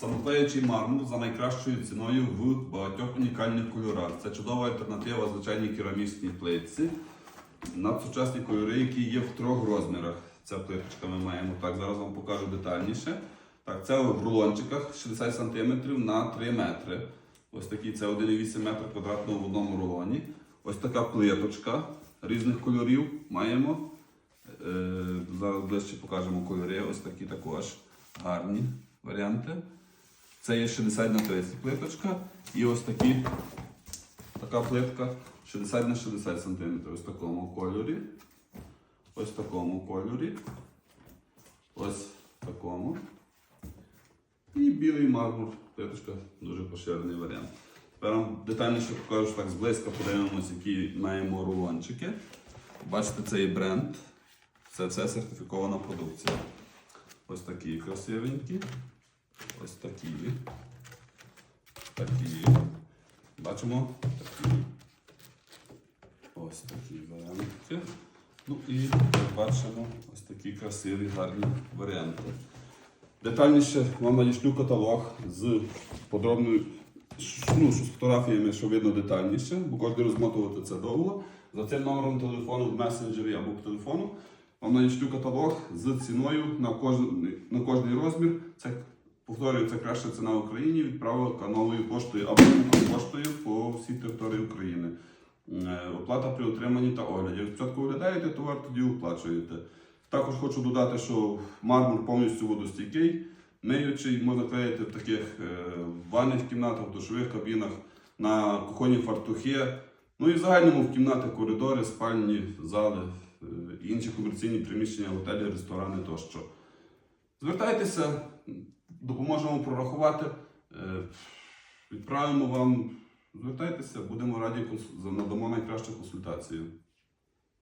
Самоклеючий мармур за найкращою ціною в багатьох унікальних кольорах. Це чудова альтернатива звичайній керамічній плитці. Надсучасні кольори, які є в трьох розмірах. Ця плиточка ми маємо так. Зараз вам покажу детальніше. Так, це в рулончиках 60 см на 3 метри. Ось такий це 1,8 метра квадратного в одному рулоні. Ось така плиточка різних кольорів маємо. Е, Зараз ближче покажемо кольори. Ось такі також гарні варіанти. Це є 60 на 30 плиточка. І ось такі, така плитка 60 на 60 см. Ось такому кольорі. Ось в такому кольорі. Ось в такому. І білий мармур. Плиточка дуже поширений варіант. Тепер вам детальніше покажу так зблизька, подивимося, які маємо рулончики. Бачите, це є бренд. Це, це сертифікована продукція. Ось такі красивенькі. Ось такі. Такі. Бачимо? Такі. Ось такі варіанти. Ну і бачимо ось такі красиві гарні варіанти. Детальніше вам надішлю каталог з подробною ну, з фотографіями, що видно детальніше, бо кожен розмотувати це довго. За цим номером телефону в месенджері або по телефону вам надішлю каталог з ціною на кожний, на кожний розмір. Це повторюю, це краща ціна в Україні. Відправка новою поштою або поштою по всій території України. Е, Оплата при отриманні та огляді. Спочатку оглядаєте товар, тоді оплачуєте. Також хочу додати, що мармур повністю водостійкий, миючий, можна клеїти в таких е, ванних кімнатах, душових кабінах, на кухонні фартухи. Ну і в загальному в кімнати, коридори, спальні, зали, е, інші комерційні приміщення, готелі, ресторани тощо. Звертайтеся, допоможемо прорахувати, е, відправимо вам. Звертайтеся, будемо раді надамо найкращу консультацію.